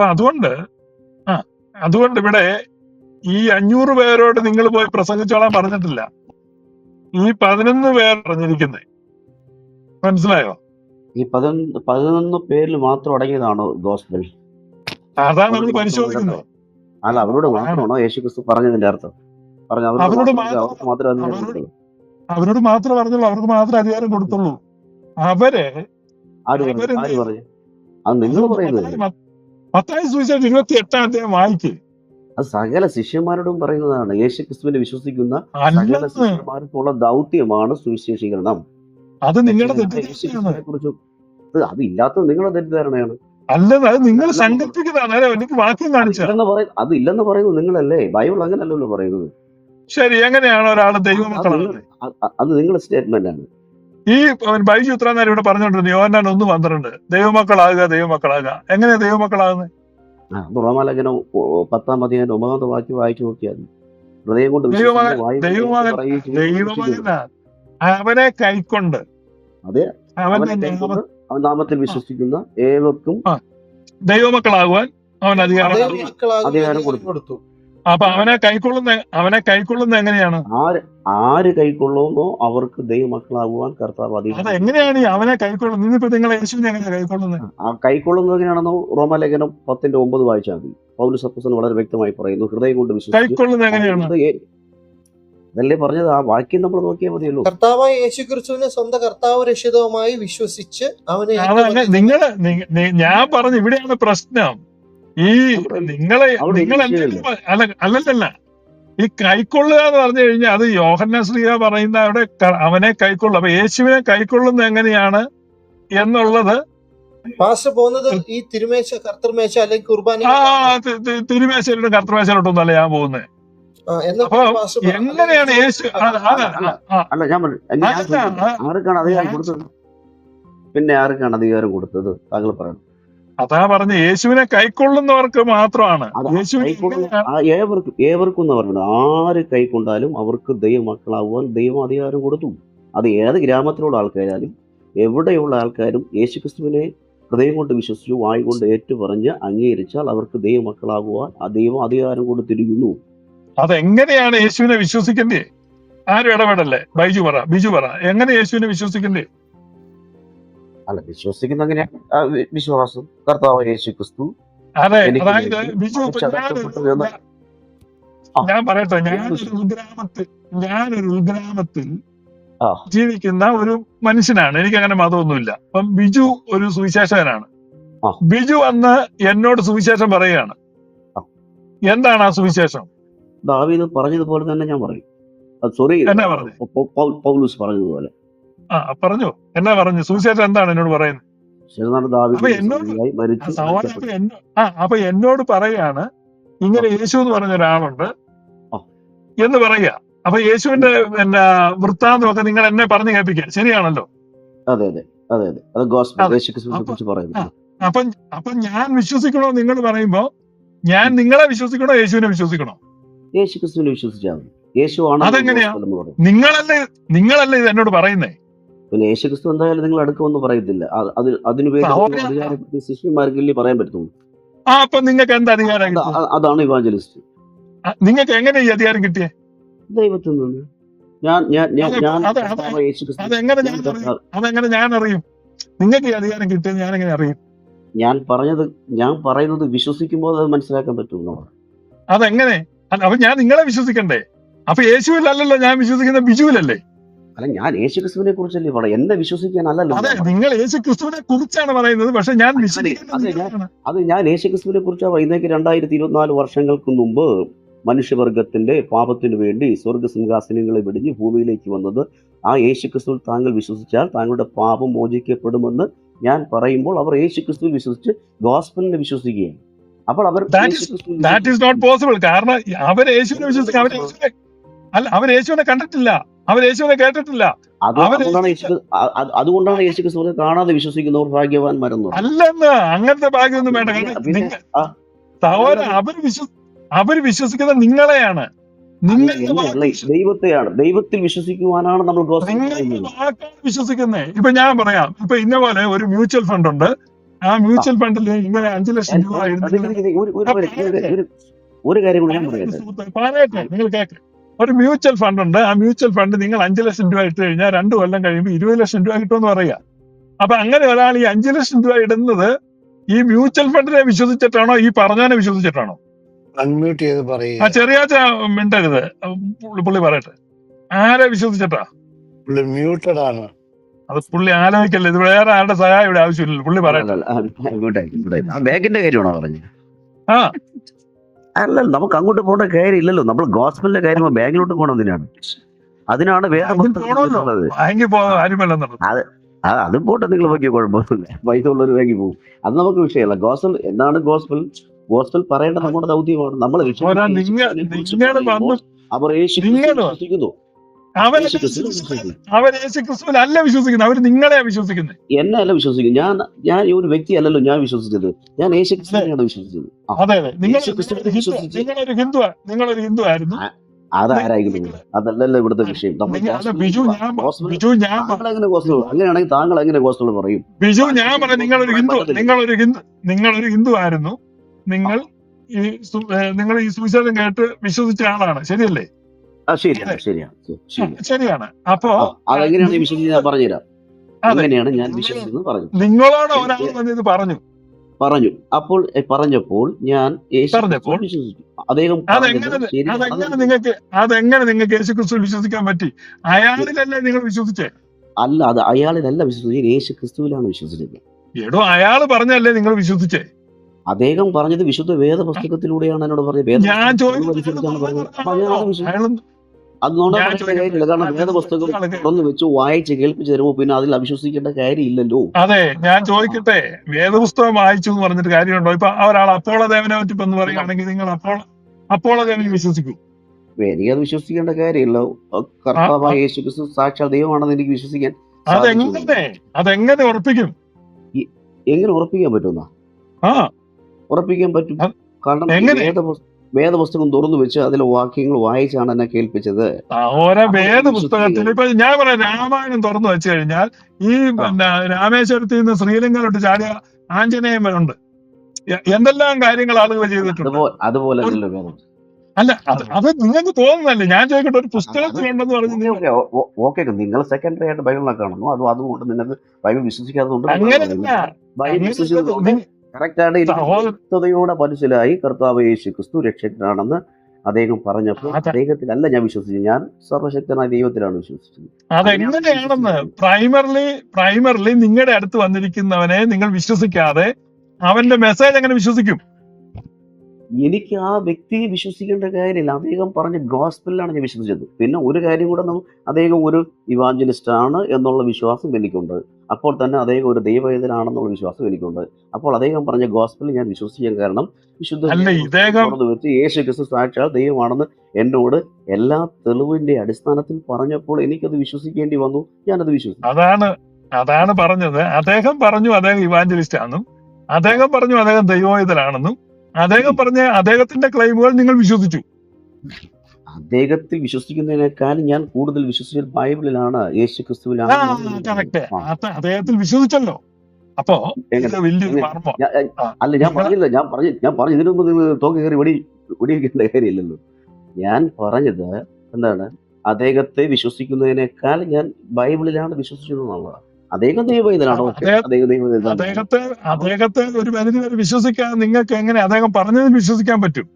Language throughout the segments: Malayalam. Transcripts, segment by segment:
അപ്പൊ അതുകൊണ്ട് ആ അതുകൊണ്ട് ഇവിടെ ഈ അഞ്ഞൂറ് പേരോട് നിങ്ങൾ പോയി പ്രസംഗിച്ചോളാൻ പറഞ്ഞിട്ടില്ല. ഈ പതിനൊന്ന് പേർ പറഞ്ഞിരിക്കുന്നത് മനസ്സിലായോ? ഈ പതിനൊന്ന് പതിനൊന്ന് പേരിൽ മാത്രം അടങ്ങിയതാണോ ഗോസ്ബൽ? അതാണ് നമ്മൾ മാത്രം പരിശോധിക്കുന്നത്. അല്ല അവരോട് മാത്രമാണോ യേശു ക്രിസ്തു പറഞ്ഞതിന്റെ അർത്ഥം? പറഞ്ഞു അവരോട് മാത്രം മാത്രം- മാത്രം അവരോട് മാത്രമേ പറഞ്ഞുള്ളൂ അവർക്ക് മാത്രമേ അധികാരം കൊടുത്തുള്ളൂ. അവരെ ആര് പറഞ്ഞു? അത് നിങ്ങൾ പറയുന്നത് സുവിശേഷം ഇരുപത്തി എട്ടാം അധ്യായം വായിക്ക്. അത് സകല ശിഷ്യന്മാരോടും പറയുന്നതാണ്. യേശു ക്രിസ്തുവിനെ വിശ്വസിക്കുന്ന സകല ശിഷ്യന്മാർക്കുള്ള ദൗത്യമാണ് സുവിശേഷീകരണം. അത് നിങ്ങളുടെ കുറിച്ച് അത് ഇല്ലാത്ത ഇല്ലാത്തത് നിങ്ങളുടെ തെറ്റിദ്ധാരണയാണ്. അത് നിങ്ങൾ സങ്കല്പിക്കുന്നതാണ് എനിക്ക് വാക്യം അത് ഇല്ലെന്ന് പറയുന്നത് നിങ്ങളല്ലേ? ബൈബിൾ അങ്ങനല്ലല്ലോ പറയുന്നത്. ശരി എങ്ങനെയാണ് ഒരാൾ ദൈവമക്കളാണ്? അത് നിങ്ങളുടെ സ്റ്റേറ്റ്മെന്റ് ആണ് ഈ അവൻ ബൈജു ഇത്ര നേരം ഇവിടെ പറഞ്ഞോണ്ടിരുന്നു യോഹന്നാൻ ഒന്ന് പന്ത്രണ്ട്. ദൈവമക്കളാകുക ദൈവമക്കളാകുക. എങ്ങനെ ദൈവമക്കളാകുന്നത് റോമാലേഖനം പത്താം അധ്യായം ഒമ്പതാമത്തെ വാക്യം വായിച്ചു നോക്കിയാൽ ഹൃദയം കൊണ്ട് അവനെ കൈക്കൊണ്ട്. അതെ അവൻ നാമത്തിൽ വിശ്വസിക്കുന്ന ഏവർക്കും ദൈവമക്കളാകുവാൻ അവൻ. അധികാരം അധികാരം കൊടുത്തു. അപ്പൊ അവനെ കൈക്കൊള്ളുന്ന അവനെ കൈക്കൊള്ളുന്ന എങ്ങനെയാണ്? ആര് ആര് കൈക്കൊള്ളുന്നോ അവർക്ക് ദൈവമക്കളാകുവാൻ കർത്താവ് അതി എങ്ങനെയാണ് അവനെ കൈക്കൊള്ളുന്നത്? ഇന്നിപ്പോ നിങ്ങൾ യേശുവിനെ കൈക്കൊള്ളുന്നത്? ആ കൈക്കൊള്ളുന്നത് എങ്ങനെയാണെന്നോ റോമാലേഖനം പത്തിന്റെ ഒമ്പത് വായിച്ചാൽ മതി. പൗലു സപ്പസൻ വളരെ വ്യക്തമായി പറയുന്നു ഹൃദയം കൊണ്ട് വിശ്വസിക്കുന്നത് എങ്ങനെയാണ്? അതല്ലേ പറഞ്ഞത്? ആ വാക്യം നമ്മൾ നോക്കിയാൽ മതിയല്ലോ. കർത്താവായ യേശു ക്രിസ്തുവിനെ സ്വന്തം കർത്താവ് രക്ഷിതവുമായി വിശ്വസിച്ച് അവനെ അതല്ല ഏറ്റുപറഞ്ഞ് നിങ്ങൾ നി- നി- ഞാൻ പറഞ്ഞു ഇവിടെയാണ് പ്രശ്നം. ഈ നിങ്ങളെ നിങ്ങൾ എന്തെങ്കിലും അല്ല അല്ലല്ല ഈ കൈക്കൊള്ളുക എന്ന് പറഞ്ഞു കഴിഞ്ഞാൽ അത് യോഹന്ന ശ്രീയ പറയുന്ന അവിടെ അവനെ കൈക്കൊള്ളും. അപ്പൊ യേശുവിനെ കൈക്കൊള്ളുന്നത് എങ്ങനെയാണ് എന്നുള്ളത് പാസ്റ്റർ പോകുന്നത് ഈ തിരുമേശ കർത്തർമേശ അല്ലെങ്കിൽ കുർബാന ആ തിരുമേശയിലോട്ടും ഞാൻ പോകുന്നത്. എങ്ങനെയാണ് യേശു അല്ല ഞാൻ പറഞ്ഞു അല്ല, ആർക്കാണ് അധികാരം കൊടുത്തത്? പിന്നെ ആർക്കാണ് അധികാരം കൊടുത്തത്? താങ്കൾ പറയണം. അതാ പറഞ്ഞ യേശുവിനെ കൈക്കൊള്ളുന്നവർക്ക് മാത്രമാണ്. ഏവർക്കും ഏവർക്കും എന്ന് പറയുന്നത് ആര് കൈക്കൊണ്ടാലും അവർക്ക് ദൈവമക്കളാവാൻ ദൈവം അധികാരം കൊടുത്തു. അത് ഏത് ഗ്രാമത്തിലുള്ള ആൾക്കാരാലും എവിടെയുള്ള ആൾക്കാരും യേശുക്രിസ്തുവിനെ ഹൃദയം കൊണ്ട് വിശ്വസിച്ചു വായി കൊണ്ട് ഏറ്റുപറഞ്ഞ് അംഗീകരിച്ചാൽ അവർക്ക് ദൈവമക്കളാകുവാൻ ആ ദൈവം അധികാരം കൊടുത്തിരിക്കുന്നു. അതെങ്ങനെയാണ് യേശുവിനെ വിശ്വസിക്കേണ്ടേ ആരും ഇടപെടല്ലേ? ബൈജു പറ ബിജു പറ. എങ്ങനെ യേശുവിനെ വിശ്വസിക്കണ്ടേ അല്ല വിശ്വസിക്കുന്ന ആ വിശ്വാസം. കർത്താവ് യേശു ക്രിസ്തു ഞാൻ- പറയട്ടെ ഞാൻ ഞാനൊരു ഉൾഗ്രാമത്തിൽ ഞാനൊരു ഉൾഗ്രാമത്തിൽ ജീവിക്കുന്ന ഒരു മനുഷ്യനാണ്. എനിക്ക് അങ്ങനെ മതമൊന്നുമില്ല. അപ്പം ബിജു ഒരു സുവിശേഷകനാണ്. ബിജു അന്ന് എന്നോട് സുവിശേഷം പറയുകയാണ്. എന്താണ് ആ സുവിശേഷം? ദാവീദ് പറഞ്ഞതുപോലെ തന്നെ ഞാൻ പറയും. സോറി? പൗലൂസ് പറഞ്ഞതുപോലെ. ആ പറഞ്ഞു. എന്നാ പറഞ്ഞു? സുവിശേഷം എന്താണ് എന്നോട് പറയുന്നത് അപ്പൊ എന്നോട് പറയാണ് ഇങ്ങനെ യേശു എന്ന് പറഞ്ഞ ഒരാളുണ്ട് എന്ന് പറയുക. അപ്പൊ യേശുവിന്റെ പിന്നെ വൃത്താന്തമൊക്കെ നിങ്ങൾ എന്നെ പറഞ്ഞു കേൾപ്പിക്കുക. ശരിയാണല്ലോ? അതെ അതെ അതെ അതെ. അത് ഗോസ്ബൽ അപ്പൊ അപ്പൊ ഞാൻ വിശ്വസിക്കണോ നിങ്ങൾ പറയുമ്പോ ഞാൻ നിങ്ങളെ വിശ്വസിക്കണോ യേശുവിനെ വിശ്വസിക്കണോ? യേശു ക്രിസ്തുവിനെ വിശ്വസിച്ചാൽ യേശു ആണ് അതെങ്ങനെയാ? നിങ്ങളല്ലേ നിങ്ങളല്ലേ ഇത് എന്നോട് പറയുന്നേ? പിന്നെ യേശുക്രിസ്തു എന്തായാലും നിങ്ങൾ അടുക്കുമെന്ന് പറയത്തില്ല. അത് ശിഷ്യന്മാർക്കല്ലേ പറയാൻ പറ്റുള്ളൂ അപ്പൊ നിങ്ങൾക്ക് എന്ത് അധികാരം അതാണ് ഇവാഞ്ചലിസ്റ്റ്. നിങ്ങൾക്ക് എങ്ങനെ ഈ അധികാരം കിട്ടിയേ? ദൈവത്തിൽ നിന്ന്. ഞാൻ ഞാൻ ഞാൻ ഞാൻ അതെങ്ങനെ ഞാൻ ഞാൻ അറിയും? കർത്താവ്- അതെങ്ങനെ ഞാൻ അറിയും? നിങ്ങൾക്ക് ഈ അധികാരം കിട്ടിയത് ഞാൻ എങ്ങനെ അറിയും? ഞാൻ പറഞ്ഞത് ഞാൻ പറയുന്നത് വിശ്വസിക്കുമ്പോൾ അത് മനസ്സിലാക്കാൻ പറ്റും അതെങ്ങനെ? അപ്പൊ ഞാൻ നിങ്ങളെ വിശ്വസിക്കണ്ടേ? അപ്പൊ യേശുവിലല്ലല്ലോ ഞാൻ വിശ്വസിക്കുന്ന ബിജുവിലല്ലേ? അല്ല ഞാൻ യേശു ക്രിസ്തുവിനെ കുറിച്ചല്ലേ പറയാം എന്നെ വിശ്വസിക്കാൻ അല്ലല്ലോ അതെ നിങ്ങൾ യേശു ക്രിസ്തുവിനെ കുറിച്ചാണ് പറയുന്നത്. പക്ഷെ ഞാൻ അതെ, ഞാൻ യേശു ക്രിസ്തുവിനെ കുറിച്ചാണ് വൈകുന്നേക്ക് രണ്ടായിരത്തി ഇരുപത്തിനാല് വർഷങ്ങൾക്ക് മുമ്പ് മനുഷ്യവർഗത്തിന്റെ പാപത്തിനു വേണ്ടി സ്വർഗ സിംഹാസനങ്ങളെ വെടിഞ്ഞ് ഭൂമിയിലേക്ക് വന്നത് ആ യേശു ക്രിസ്തുവിൽ താങ്കൾ വിശ്വസിച്ചാൽ താങ്കളുടെ പാപം മോചിക്കപ്പെടുമെന്ന് ഞാൻ പറയുമ്പോൾ അവർ യേശു ക്രിസ്തുവിൽ വിശ്വസിച്ച് ഗോസ്പലിനെ വിശ്വസിക്കുകയാണ്. അപ്പോൾ അവർ ദാറ്റ് ഈസ് നോട്ട് പോസിബിൾ കാരണം അവർ യേശുവിനെ വിശ്വസിക്കാൻ അല്ല അവർ യേശുവിനെ കണ്ടിട്ടില്ല. അവർ യേശുവിനെ കേട്ടിട്ടില്ല. അതുകൊണ്ടാണ് യേശു ക്രിസ്തുവിനെ കാണാതെ വിശ്വസിക്കുന്നവർ ഭാഗ്യവാന്മാരെന്ന് മരുന്നു. അല്ലെന്ന്. അങ്ങനത്തെ ഭാഗ്യമൊന്നും വേണ്ട. കാരണം പിന്നെ- അവർ വിശ്വ അവർ വിശ്വസിക്കുന്നത് നിങ്ങളെയാണ്. ദൈവത്തെയാണ്. ദൈവത്തിൽ വിശ്വസിക്കുവാനാണ് നമ്മൾ വിശ്വസിക്കുന്നത് ഇപ്പൊ ഞാൻ പറയാം. ഇപ്പൊ ഇന്ന പോലെ ഒരു മ്യൂച്വൽ ഫണ്ട് ഉണ്ട്. ആ മ്യൂച്വൽ ഫണ്ടിൽ ഇങ്ങനെ അഞ്ചു ലക്ഷം രൂപ ഒരു കാര്യം കൂടി ഞാൻ പറയട്ടെ പറയട്ടെ നിങ്ങൾ കേക്ക്. ഒരു മ്യൂച്വൽ ഫണ്ട് ഉണ്ട് ആ മ്യൂച്വൽ ഫണ്ട് നിങ്ങൾ അഞ്ചു ലക്ഷം രൂപ ഇട്ട് കഴിഞ്ഞാൽ രണ്ട് കൊല്ലം കഴിയുമ്പോൾ ഇരുപത് ലക്ഷം രൂപ കിട്ടുമെന്ന് പറയുക അപ്പൊ അങ്ങനെ ഒരാൾ ഈ അഞ്ചു ലക്ഷം രൂപ ഇടുന്നത് ഈ മ്യൂച്വൽ ഫണ്ടിനെ വിശ്വസിച്ചിട്ടാണോ ഈ പറഞ്ഞവനെ വിശ്വസിച്ചിട്ടാണോ അൺമ്യൂട്ട് ചെയ്ത് ആ ചെറിയ ചെറിയാച്ച മിണ്ടരുത് പുള്ളി പറയട്ടെ ആരെ വിശ്വസിച്ചിട്ടാ പുള്ളി മ്യൂട്ടഡ് ആണ് അത് പുള്ളി ആലോചിക്കല്ലേ ഇത് വേറെ ആരുടെ സഹായം ഇവിടെ ആവശ്യമില്ല പുള്ളി പറയട്ടെ ആ, ആ ബാഗിന്റെ കാര്യമാണോ പറഞ്ഞത് ആ അല്ല നമുക്ക് അങ്ങോട്ട് പോകേണ്ട കാര്യമില്ലല്ലോ. നമ്മൾ ഗോസ്പലിന്റെ കാര്യം ബാങ്കിലോട്ട് പോകണം എന്തിനാണ്? അതിനാണ് വേറെ ആ, അത് പോട്ടെ നിങ്ങൾ നോക്കിയ കുഴപ്പമൊന്നുമില്ല. പൈസ ഉള്ളൊരു ബാങ്കിൽ പോകും. അത് നമുക്ക് വിഷയമല്ല. ഗോസ്പൽ എന്താണ് ഗോസ്പൽ ഗോസ്പൽ പറയേണ്ടത് നമ്മുടെ ദൗത്യമാണ്. നമ്മൾ വിഷയം അവർ യേശു യേശു ക്രിസ്തുവിൽ അല്ല വിശ്വസിക്കുന്നത്. അവർ നിങ്ങളെ വിശ്വസിക്കുന്നത്. എന്നെ അല്ല ഞാൻ ഞാൻ ഒരു വ്യക്തി അല്ലല്ലോ ഞാൻ വിശ്വസിച്ചത് ഞാൻ യേശു ക്രിസ്തുവിനെയാണ് വിശ്വസിച്ചത് അതെ അതെ. നിങ്ങൾ നിങ്ങളൊരു ഹിന്ദു- നിങ്ങളൊരു ഹിന്ദു ആയിരുന്നു അതാരായിരുന്നു അതല്ലല്ലോ ഇവിടുത്തെ വിഷയം. ബിജു ഞാൻ അങ്ങനെയാണെങ്കിൽ താങ്കൾ എങ്ങനെ ഗോസ്പൽ പറയും? ബിജു ഞാൻ പറയാം നിങ്ങളൊരു ഹിന്ദു. നിങ്ങളൊരു ഹിന്ദു നിങ്ങളൊരു ഹിന്ദു ആയിരുന്നു നിങ്ങൾ ഈ നിങ്ങൾ ഈ സുവിശേഷം കേട്ട് വിശ്വസിച്ച ആളാണ്. ശരിയല്ലേ? ശരിയാണ് ശരിയാണ് ശരി. ശരിയാണ്. അപ്പോ അതെങ്ങനെയാണ് വിശ്വസിച്ചത് ഞാൻ പറഞ്ഞുതരാം? ഞാൻ വിശ്വസിച്ചത് പറഞ്ഞു നിങ്ങളോട് ഒരാൾ ഇത് പറഞ്ഞു? പറഞ്ഞു. അപ്പോൾ പറഞ്ഞപ്പോൾ ഞാൻ പറഞ്ഞപ്പോൾ? അദ്ദേഹം അതെങ്ങനെ നിങ്ങൾക്ക് അതെങ്ങനെ നിങ്ങൾക്ക് യേശു ക്രിസ്തു വിശ്വസിക്കാൻ പറ്റി? അയാളിലല്ലേ നിങ്ങൾ വിശ്വസിച്ചേ? അല്ല അത് അയാളിലല്ല വിശ്വസിച്ചത്. യേശു ക്രിസ്തുവിലാണ് വിശ്വസിച്ചത്. എടോ അയാൾ പറഞ്ഞല്ലേ നിങ്ങൾ വിശ്വസിച്ചേ? അദ്ദേഹം പറഞ്ഞത് വിശുദ്ധ വേദപുസ്തകത്തിലൂടെയാണ് എന്നോട് പറഞ്ഞത്. വേദ ഞാൻ പുസ്തകത്തിൽ അത് അത് കാര്യമില്ല. കാരണം വേദ പുസ്തകം തുറന്നു വെച്ച് വായിച്ച് കേൾപ്പിച്ച് തരുമ്പോൾ പിന്നെ അതിൽ അവിശ്വസിക്കേണ്ട കാര്യമില്ലല്ലോ. അതെ ഞാൻ ചോദിക്കട്ടെ. വേദപുസ്തകം വായിച്ചു എന്ന് പറഞ്ഞിട്ട് കാര്യമുണ്ടോ? ഇപ്പൊ ഒരാൾ അപ്പോള ദേവനെ പറ്റി ഒന്ന് പറയുകയാണെങ്കിൽ നിങ്ങൾ അപ്പോൾ അപ്പോള ദേവനെ വിശ്വസിക്കും. എനിക്കത് വിശ്വസിക്കേണ്ട കാര്യമില്ല. കർത്താവായ യേശു ക്രിസ്തു സാക്ഷാൽ ദൈവമാണെന്ന് എനിക്ക് വിശ്വസിക്കാൻ. അതെങ്ങനെ അതെങ്ങനെ ഉറപ്പിക്കും? എങ്ങനെ ഉറപ്പിക്കാൻ പറ്റുന്ന ഉറപ്പിക്കാൻ പറ്റും. കാരണം ഈ എങ്ങനെ? വേദപുസ്ത- വേദപുസ്തകം തുറന്നു വെച്ച് അതിലെ വാക്യങ്ങൾ വായിച്ചാണ് എന്നെ കേൾപ്പിച്ചത്. ഓരോ വേദപുസ്തകത്തിൽ പുസ്തകത്തിൽ ഇപ്പൊ ഞാൻ പറയാം രാമായണം തുറന്നു വെച്ച് കഴിഞ്ഞാൽ ഈ പിന്നെ രാമേശ്വരത്തിൽ നിന്ന് ശ്രീലങ്കയിലോട്ട് ചാടിയ ആഞ്ജനേയം ഉണ്ട് എന്തെല്ലാം കാര്യങ്ങൾ ആളുകൾ ചെയ്തിട്ടുണ്ട്. അതുപോലെ അല്ല അത് നിങ്ങൾക്ക് തോന്നുന്നല്ലേ ഞാൻ ചോദിക്കട്ടെ ഒരു പുസ്തകത്തിലുണ്ടെന്ന് പറഞ്ഞു ഓക്കെ, നിങ്ങൾ സെക്കൻഡറി ആയിട്ട് ബൈബിളിനെ കാണുന്നു. അതും അതുകൊണ്ട് നിങ്ങൾക്ക് ബൈബിൾ വിശ്വസിക്കാത്തതുകൊണ്ട് ബൈബിൾ അങ്ങനെ വിശ്വസിച്ചതുകൊണ്ട് കറക്റ്റ് ആണ് എനിക്ക് മനസ്സിലായി കർത്താവ് യേശു ക്രിസ്തു രക്ഷകനാണെന്ന് അദ്ദേഹം പറഞ്ഞപ്പോൾ. അദ്ദേഹത്തിലല്ല ഞാൻ വിശ്വസിച്ചു ഞാൻ സർവശക്തനായ ദൈവത്തിലാണ് വിശ്വസിച്ചത്. അതെങ്ങനെയാണെന്ന് പ്രൈമറിലി പ്രൈമറിലി നിങ്ങളുടെ അടുത്ത് വന്നിരിക്കുന്നവനെ നിങ്ങൾ വിശ്വസിക്കാതെ അവന്റെ മെസ്സേജ് എങ്ങനെ വിശ്വസിക്കും. എനിക്ക് ആ വ്യക്തിയെ വിശ്വസിക്കേണ്ട കാര്യമില്ല. അദ്ദേഹം പറഞ്ഞ ഗോസ്പിലാണ് ഞാൻ വിശ്വസിച്ചത്. പിന്നെ ഒരു കാര്യം കൂടെ നമ്മൾ അദ്ദേഹം ഒരു ഇവാഞ്ചലിസ്റ്റ് ആണ് എന്നുള്ള വിശ്വാസം എനിക്കുണ്ട്. അപ്പോൾ തന്നെ അദ്ദേഹം ഒരു ദൈവവേദനാണെന്നുള്ള വിശ്വാസം എനിക്കുണ്ട്. അപ്പോൾ അദ്ദേഹം പറഞ്ഞ ഗോസ്പലിൽ ഞാൻ വിശ്വസിക്കാൻ കാരണം വിശുദ്ധ വെച്ച് യേശു ക്രിസ്തു സാക്ഷാൽ ദൈവമാണെന്ന് എന്നോട് എല്ലാ തെളിവിന്റെ അടിസ്ഥാനത്തിൽ പറഞ്ഞപ്പോൾ എനിക്കത് വിശ്വസിക്കേണ്ടി വന്നു. ഞാനത് വിശ്വസിച്ചു. അതാണ് അതാണ് പറഞ്ഞത്. അദ്ദേഹം പറഞ്ഞു അദ്ദേഹം ഇവാഞ്ചലിസ്റ്റ് ആണെന്നും അദ്ദേഹം പറഞ്ഞു അദ്ദേഹം ദൈവോഹിതനാണെന്നും അദ്ദേഹം പറഞ്ഞ അദ്ദേഹത്തിന്റെ ക്ലെയിമുകൾ നിങ്ങൾ വിശ്വസിച്ചു. അദ്ദേഹത്തിൽ വിശ്വസിക്കുന്നതിനേക്കാൾ ഞാൻ കൂടുതൽ വിശ്വസിച്ചത് ബൈബിളിലാണ് യേശു ക്രിസ്തുവിലാണ്. അദ്ദേഹത്തിൽ വിശ്വസിച്ചല്ലോ. അപ്പോ. അല്ല ഞാൻ പറഞ്ഞില്ല ഞാൻ പറഞ്ഞു ഞാൻ പറഞ്ഞു ഇതിനു മുമ്പ് നിങ്ങൾ തോക്ക് കയറി വെടി വെടിവെക്കേണ്ട കാര്യമില്ലല്ലോ. ഞാൻ പറഞ്ഞത് എന്താണ്? അദ്ദേഹത്തെ വിശ്വസിക്കുന്നതിനേക്കാൾ ഞാൻ ബൈബിളിലാണ് വിശ്വസിച്ചത് എന്നുള്ളതാണ്. അദ്ദേഹം ദൈവം ദൈവവേദനാണ് അദ്ദേഹത്തെ അദ്ദേഹത്തെ ഒരു പരിധി വരെ വിശ്വസിക്കാൻ നിങ്ങൾക്ക് എങ്ങനെ അദ്ദേഹം പറഞ്ഞത് വിശ്വസിക്കാൻ പറ്റും?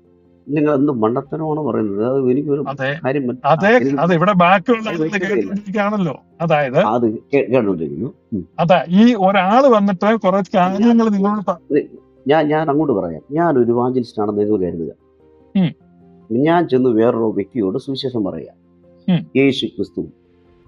നിങ്ങൾ എന്ത് മണ്ടത്തനമാണ് പറയുന്നത്? അത് എനിക്കൊരു കാര്യം അതെ ഇവിടെ ബാക്കിയുള്ള അത് ആളുകൾ അതായത് അത് കേട്ടോണ്ടിരിക്കുന്നു. അതെ ഈ ഒരാൾ വന്നിട്ട് കുറച്ച് കാര്യങ്ങൾ നിങ്ങളോട് ഞാൻ ഞാൻ അങ്ങോട്ട് പറയാം. ഞാൻ ഒരു വാഞ്ചലിസ്റ്റ് ആണെന്ന് നിങ്ങൾ കരുതുക. ഞാൻ ചെന്ന് വേറൊരു വ്യക്തിയോട് സുവിശേഷം പറയാം. യേശു ക്രിസ്തു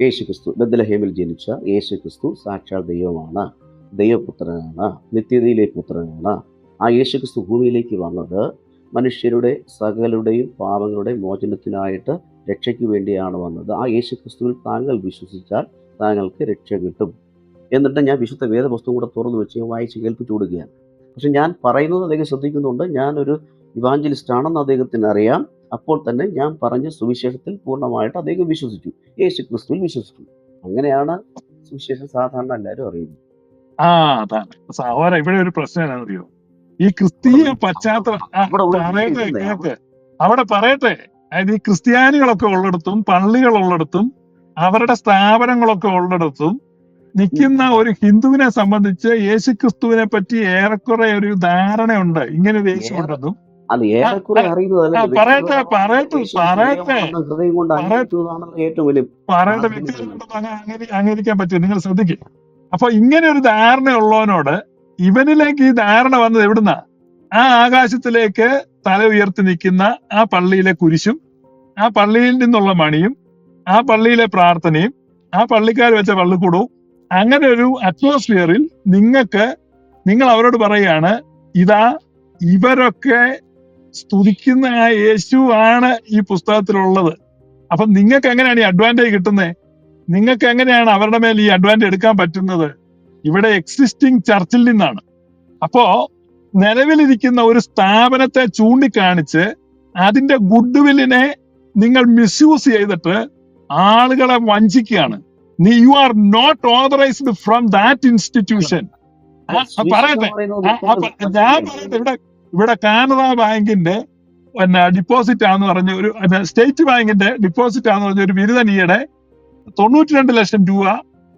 യേശു ക്രിസ്തു ബദ്ലഹേമിൽ ജനിച്ച യേശു ക്രിസ്തു സാക്ഷാൽ ദൈവമാണ് ദൈവപുത്രനാണ് നിത്യതയിലെ പുത്രനാണ്. ആ യേശു ക്രിസ്തു ഭൂമിയിലേക്ക് വന്നത് മനുഷ്യരുടെ സകലരുടെയും പാപങ്ങളുടെ മോചനത്തിനായിട്ട് രക്ഷയ്ക്ക് വേണ്ടിയാണ് വന്നത്. ആ യേശു ക്രിസ്തുവിൽ താങ്കൾ വിശ്വസിച്ചാൽ താങ്കൾക്ക് രക്ഷ കിട്ടും. എന്നിട്ട് ഞാൻ വിശുദ്ധ വേദപുസ്തകം കൂടെ തുറന്നു വെച്ച് വായിച്ച് കേൾപ്പിച്ചു കൊടുക്കുകയാണ് പക്ഷെ ഞാൻ പറയുന്നത് അദ്ദേഹം ശ്രദ്ധിക്കുന്നുണ്ട്. ഞാനൊരു ഇവാഞ്ചലിസ്റ്റ് ആണെന്ന് അദ്ദേഹത്തിന് അറിയാം. അപ്പോൾ തന്നെ ഞാൻ പറഞ്ഞ സുവിശേഷത്തിൽ പൂർണമായിട്ട് അദ്ദേഹം വിശ്വസിച്ചു. യേശു ക്രിസ്തുവിൽ വിശ്വസിച്ചു. അങ്ങനെയാണ് സുവിശേഷം സാധാരണ എല്ലാവരും അറിയുന്നത്. ആ അതാണ് സഹോദര ഇവിടെ ഒരു പ്രശ്നം എന്നാണെന്നറിയോ ഈ ക്രിസ്തീയ പശ്ചാത്തലം അവിടെ പറയട്ടെ അതായത് ഈ ക്രിസ്ത്യാനികളൊക്കെ ഉള്ളിടത്തും പള്ളികൾ ഉള്ളിടത്തും അവരുടെ സ്ഥാപനങ്ങളൊക്കെ ഉള്ളിടത്തും നിൽക്കുന്ന ഒരു ഹിന്ദുവിനെ സംബന്ധിച്ച് യേശു ക്രിസ്തുവിനെ പറ്റി ഏറെക്കുറെ ഒരു ധാരണയുണ്ട്. ഇങ്ങനെ ഒരു യേശു ഉണ്ടെന്നും അത് ഏറെക്കുറെ ഹൃദയം കൊണ്ട്. ഏറ്റവും വലിയ അംഗീകരിക്കാൻ പറ്റും നിങ്ങൾ ശ്രദ്ധിക്കും. അപ്പൊ ഇങ്ങനെ ഒരു ധാരണ ഉള്ളവനോട് ഇവനിലേക്ക് ഈ ധാരണ വന്നത് എവിടുന്നാ? ആ ആകാശത്തിലേക്ക് തല ഉയർത്തി നിൽക്കുന്ന ആ പള്ളിയിലെ കുരിശും ആ പള്ളിയിൽ നിന്നുള്ള മണിയും ആ പള്ളിയിലെ പ്രാർത്ഥനയും ആ പള്ളിക്കാർ വെച്ച പള്ളിക്കൂടവും അങ്ങനെ ഒരു അറ്റ്മോസ്ഫിയറിൽ നിങ്ങൾക്ക് നിങ്ങൾ അവരോട് പറയാണ് ഇതാ ഇവരൊക്കെ സ്തുതിക്കുന്ന ആ യേശു ആണ് ഈ പുസ്തകത്തിലുള്ളത്. അപ്പൊ നിങ്ങൾക്ക് എങ്ങനെയാണ് ഈ അഡ്വാന്റേജ് കിട്ടുന്നത് നിങ്ങൾക്ക് എങ്ങനെയാണ് അവരുടെ മേൽ ഈ അഡ്വാന്റേജ് എടുക്കാൻ പറ്റുന്നത്? ഇവിടെ എക്സിസ്റ്റിംഗ് ചർച്ചിൽ നിന്നാണ്. അപ്പോ നിലവിലിരിക്കുന്ന ഒരു സ്ഥാപനത്തെ ചൂണ്ടിക്കാണിച്ച് അതിന്റെ ഗുഡ് വില്ലിനെ നിങ്ങൾ മിസ്യൂസ് ചെയ്തിട്ട് ആളുകളെ വഞ്ചിക്കുകയാണ്. നീ you are not authorised from that institution പറയട്ടെ. ഞാൻ പറയട്ടെ ഇവിടെ ഇവിടെ കാനറ ബാങ്കിന്റെ പിന്നെ ഡിപ്പോസിറ്റ് ആന്ന് പറഞ്ഞ ഒരു സ്റ്റേറ്റ് ബാങ്കിന്റെ ഡിപ്പോസിറ്റ് ആന്ന് പറഞ്ഞ ഒരു ബിരുദനീയുടെ തൊണ്ണൂറ്റി രണ്ട് ലക്ഷം രൂപ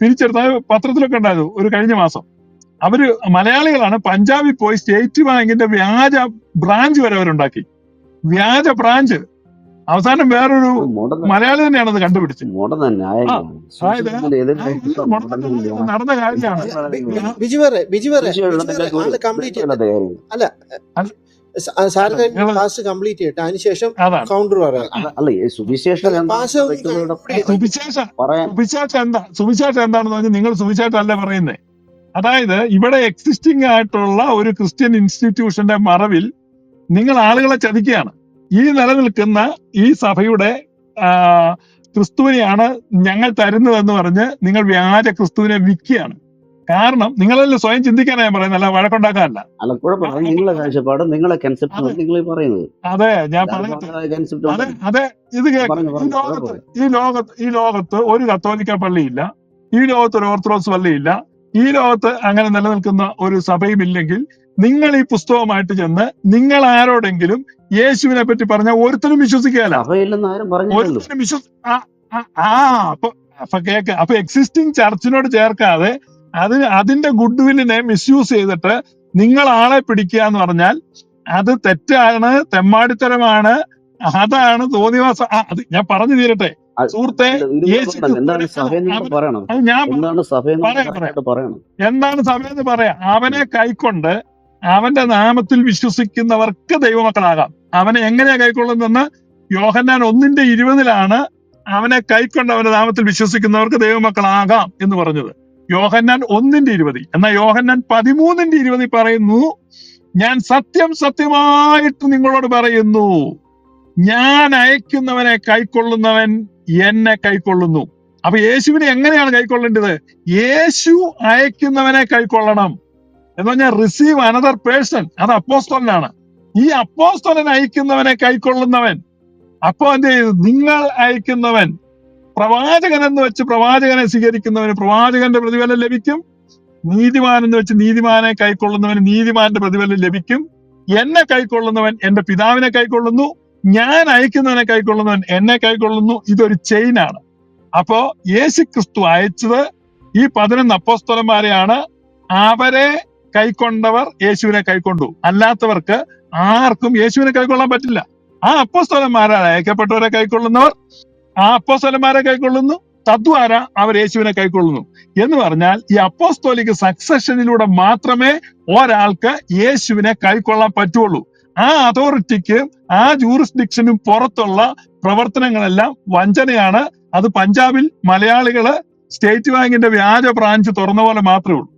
പിരിച്ചെടുത്ത പത്രത്തിലൊക്കെ ഉണ്ടായിരുന്നു ഒരു കഴിഞ്ഞ മാസം. അവർ മലയാളികളാണ് പഞ്ചാബിൽ പോയി സ്റ്റേറ്റ് ബാങ്കിന്റെ വ്യാജ ബ്രാഞ്ച് വരെ അവരുണ്ടാക്കി. വ്യാജ ബ്രാഞ്ച് അവസാനം വേറൊരു മലയാളി തന്നെയാണ് അത് കണ്ടുപിടിച്ചത്. നടന്ന കാര്യമാണ്. ആൾ കംപ്ലീറ്റ് ചെയ്യട്ടെ കാര്യങ്ങൾ സാറിന്റെ നിങ്ങൾ ക്ലാസ് കംപ്ലീറ്റ് ചെയ്യട്ടെ അതിനുശേഷം കൗണ്ടർ അല്ല- അല്ല സുവിശേഷം അല്ല, എന്താ സുവിശേഷം എന്താണെന്ന് പറഞ്ഞാൽ നിങ്ങൾ സുവിശേഷം അല്ല പറയുന്നത് അതായത് ഇവിടെ എക്സിസ്റ്റിംഗ് ആയിട്ടുള്ള ഒരു ക്രിസ്ത്യൻ ഇൻസ്റ്റിറ്റ്യൂഷന്റെ മറവിൽ നിങ്ങൾ ആളുകളെ ചതിക്കുകയാണ്. ഈ നിലനിൽക്കുന്ന ഈ സഭയുടെ ക്രിസ്തുവിനെയാണ് ഞങ്ങൾ തരുന്നതെന്ന് പറഞ്ഞ് നിങ്ങൾ വ്യാജ ക്രിസ്തുവിനെ വിൽക്കുകയാണ്. കാരണം നിങ്ങളെല്ലാം സ്വയം ചിന്തിക്കാനാ ഞാൻ പറയുന്നത് അല്ല വഴക്കുണ്ടാക്കാനല്ല. അല്ല കുഴപ്പമില്ല. കാഴ്ചപ്പാട് നിങ്ങളെ കൺസെപ്റ്റ് അതെ. നിങ്ങൾ പറയുന്നത്. അതെ ഞാൻ അതെ അതെ ഇത് കേൾക്ക് ഈ ലോകത്ത് ഈ ലോകത്ത് ഈ ലോകത്ത് ഒരു കത്തോലിക്ക പള്ളിയില്ല. ഈ ലോകത്ത് ഒരു ഓർത്തഡോക്സ് പള്ളിയില്ല. ഈ ലോകത്ത് അങ്ങനെ നിലനിൽക്കുന്ന ഒരു സഭയും ഇല്ലെങ്കിൽ നിങ്ങൾ ഈ പുസ്തകമായിട്ട് ചെന്ന് നിങ്ങൾ ആരോടെങ്കിലും യേശുവിനെ പറ്റി പറഞ്ഞ ഒരുത്തരും വിശ്വസിക്കുകയല്ല. ഒരുത്തരും വിശ്വസ ആ അപ്പൊ അപ്പൊ കേക്ക് അപ്പൊ എക്സിസ്റ്റിംഗ് ചർച്ചിനോട് ചേർക്കാതെ അതിന് അതിന്റെ ഗുഡ് വില്ലിനെ മിസ്യൂസ് ചെയ്തിട്ട് നിങ്ങൾ ആളെ പിടിക്കുക എന്ന് പറഞ്ഞാൽ അത് തെറ്റാണ് തെമ്മാടിത്തരമാണ് അതാണ് തോന്നിവാസ. ആ, അത് ഞാൻ പറഞ്ഞു തീരട്ടെ. അത് സുഹൃത്തെ എന്താണ് സഭ സഭയെന്ന് അത് പറയാം? അവനെ കൈക്കൊണ്ട് അവന്റെ നാമത്തിൽ വിശ്വസിക്കുന്നവർക്ക് ദൈവമക്കളാകാം. അവനെ എങ്ങനെയാ കൈക്കൊള്ളുന്നതെന്ന് യോഹന്നാൻ ഒന്നിന്റെ ഇരുപതിലാണ് അവനെ കൈക്കൊണ്ട് അവന്റെ നാമത്തിൽ വിശ്വസിക്കുന്നവർക്ക് ദൈവമക്കളാകാം എന്ന് പറഞ്ഞത്. യോഹന്നാൻ ഒന്നിന്റെ ഇരുപതി എന്നാൽ യോഹന്നാൻ പതിമൂന്നിന്റെ ഇരുപതി പറയുന്നു ഞാൻ സത്യം സത്യമായിട്ട് നിങ്ങളോട് പറയുന്നു. ഞാൻ അയക്കുന്നവനെ കൈക്കൊള്ളുന്നവൻ എന്നെ കൈക്കൊള്ളുന്നു. അപ്പൊ യേശുവിനെ എങ്ങനെയാണ് കൈക്കൊള്ളേണ്ടത്? യേശു അയക്കുന്നവനെ കൈക്കൊള്ളണം. എന്ന് പറഞ്ഞാൽ റിസീവ് അനദർ പേഴ്സൺ അത് അപ്പോസ്തലനാണ്. ഈ അപ്പോസ്തലൻ അയക്കുന്നവനെ കൈക്കൊള്ളുന്നവൻ. അപ്പോ എന്ത് ചെയ്തു? നിങ്ങൾ അയക്കുന്നവൻ. പ്രവാചകൻ എന്ന് വെച്ച് പ്രവാചകനെ സ്വീകരിക്കുന്നവന് പ്രവാചകന്റെ പ്രതിഫലം ലഭിക്കും. നീതിമാൻ എന്ന് വെച്ച് നീതിമാനെ കൈക്കൊള്ളുന്നവന് നീതിമാന്റെ പ്രതിഫലം ലഭിക്കും. എന്നെ കൈക്കൊള്ളുന്നവൻ എന്റെ പിതാവിനെ കൈക്കൊള്ളുന്നു. ഞാൻ അയക്കുന്നവനെ കൈക്കൊള്ളുന്നവൻ എന്നെ കൈക്കൊള്ളുന്നു. ഇതൊരു ചെയിനാണ്. അപ്പോ യേശു ക്രിസ്തു അയച്ചത് ഈ പതിനൊന്ന് അപ്പോസ്തലന്മാരെയാണ്. അവരെ കൈക്കൊണ്ടവർ യേശുവിനെ കൈക്കൊണ്ടു. അല്ലാത്തവർക്ക് ആർക്കും യേശുവിനെ കൈക്കൊള്ളാൻ പറ്റില്ല. ആ അപ്പോസ്തലന്മാരാണ് അയക്കപ്പെട്ടവരെ കൈക്കൊള്ളുന്നവർ ആ അപ്പോസ്തലന്മാരെ കൈക്കൊള്ളുന്നു തദ്വാര അവർ യേശുവിനെ കൈക്കൊള്ളുന്നു. എന്ന് പറഞ്ഞാൽ ഈ അപ്പോസ്തോലിക് സക്സഷനിലൂടെ മാത്രമേ ഒരാൾക്ക് യേശുവിനെ കൈക്കൊള്ളാൻ പറ്റുള്ളൂ. ആ അതോറിറ്റിക്ക് ആ ജൂറിസ്ഡിക്ഷനും പുറത്തുള്ള പ്രവർത്തനങ്ങളെല്ലാം വഞ്ചനയാണ്. അത് പഞ്ചാബിൽ മലയാളികൾ സ്റ്റേറ്റ് ബാങ്കിന്റെ വ്യാജ ബ്രാഞ്ച് തുറന്ന പോലെ മാത്രമേ ഉള്ളൂ.